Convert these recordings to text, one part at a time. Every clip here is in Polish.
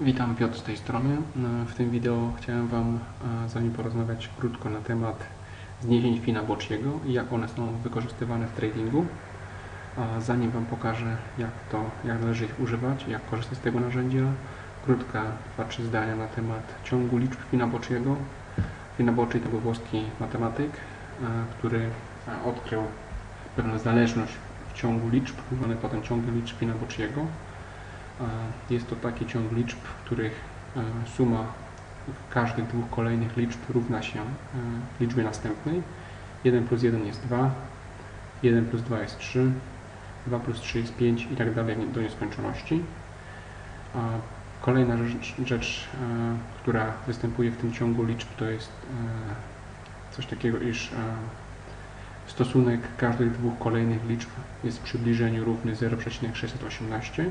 Witam, Piotr z tej strony. W tym wideo chciałem Wam e, z Wami porozmawiać krótko na temat zniesień Finabochiego i jak one są wykorzystywane w tradingu. Zanim Wam pokażę, jak to, jak należy ich używać, jak korzystać z tego narzędzia, krótka, dwa, trzy zdania na temat ciągu liczb Finabochiego. Finabochi to był włoski matematyk, e, który e, odkrył pewną zależność w ciągu liczb, zwany potem ciągiem liczb Finabochiego. Jest to taki ciąg liczb, w których e, suma każdych dwóch kolejnych liczb równa się e, liczbie następnej. 1 plus 1 jest 2, 1 plus 2 jest 3, 2 plus 3 jest 5 i tak dalej do nieskończoności. Kolejna rzecz, rzecz e, która występuje w tym ciągu liczb, to jest coś takiego, iż stosunek każdych dwóch kolejnych liczb jest w przybliżeniu równy 0,618.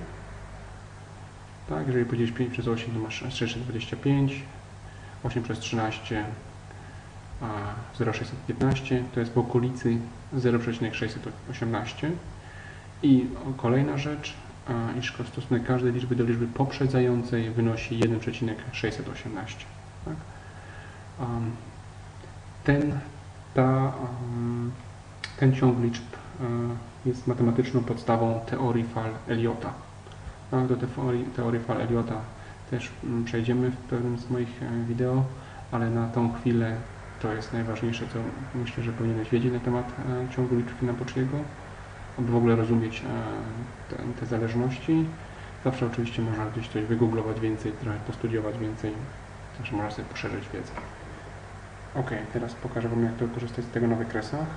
Tak, jeżeli podzielisz 5 przez 8, to masz 625, 8 przez 13, a 0,615, to jest w okolicy 0,618. I kolejna rzecz, iż stosunek każdej liczby do liczby poprzedzającej wynosi 1,618. Tak? Ten, ta, ten ciąg liczb um, jest matematyczną podstawą teorii fal Eliota. Do teorii, teorii fal Eliota też mm, przejdziemy w pewnym z moich e, wideo, ale na tą chwilę to jest najważniejsze, co myślę, że powinieneś wiedzieć na temat e, ciągu liczb Finabochiego, aby w ogóle rozumieć e, te, te zależności. Zawsze oczywiście można gdzieś coś wygooglować więcej, trochę postudiować więcej, także można sobie poszerzyć wiedzę. Ok, teraz pokażę Wam jak to korzystać z tego na wykresach.